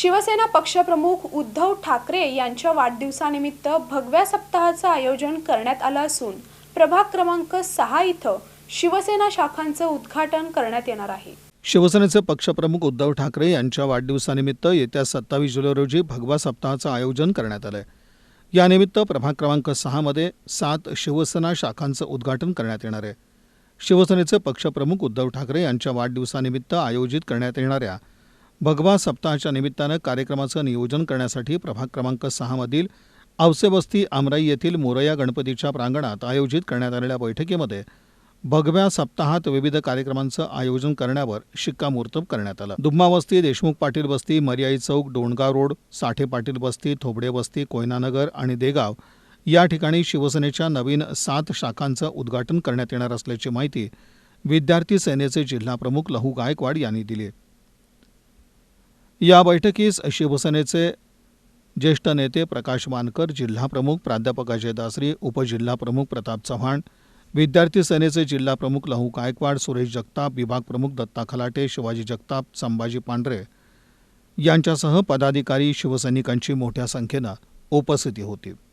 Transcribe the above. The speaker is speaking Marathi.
शिवसेना पक्षप्रमुख उद्धव ठाकरे यांच्या वाढदिवसानिमित्त भगव्या सप्ताहाचं आयोजन करण्यात आलं असून प्रभाग क्रमांक सहा इथं शिवसेना शाखांचं उद्घाटन करण्यात येणार आहे. शिवसेनेचे पक्षप्रमुख उद्धव ठाकरे यांच्या वाढदिवसानिमित्त येत्या सत्तावीस जुलै रोजी भगवा सप्ताहाचं आयोजन करण्यात आलं आहे यानिमित्त प्रभाग क्रमांक सहामध्ये सात शिवसेना शाखांचं उद्घाटन करण्यात येणार आहे. शिवसेनेचे पक्षप्रमुख उद्धव ठाकरे यांच्या वाढदिवसानिमित्त आयोजित करण्यात येणाऱ्या भगवा सप्ताहाच्या निमित्तानं कार्यक्रमाचं नियोजन करण्यासाठी प्रभाग क्रमांक सहामधील आवसेबस्ती आमराई येथील मोरया गणपतीच्या प्रांगणात आयोजित करण्यात आलेल्या बैठकीमध्ये भगव्या सप्ताहात विविध कार्यक्रमांचं आयोजन करण्यावर शिक्कामोर्तब करण्यात आलं. दुम्मावस्ती देशमुख पाटील वस्ती मर्याई चौक डोणगाव रोड साठे पाटील वस्ती थोबडे वस्ती कोयनानगर आणि देगाव या ठिकाणी शिवसेनेच्या नवीन सात शाखांचं उद्घाटन करण्यात येणार असल्याची माहिती विद्यार्थी सेनेचे जिल्हाप्रमुख लहू गायकवाड यांनी दिली या बैठकीस शिवसेनेचे ज्येष्ठ नेते प्रकाश मानकर जिल्हाप्रमुख प्राध्यापक अजय दासरी उपजिल्हाप्रमुख प्रताप चव्हाण विद्यार्थी सेनेचे जिल्हाप्रमुख लहू गायकवाड सुरेश जगताप विभाग प्रमुख दत्ता खलाटे शिवाजी जगताप संभाजी पांढरे यांच्यासह पदाधिकारी शिवसैनिकांची मोठ्या संख्येनं उपस्थिती होती.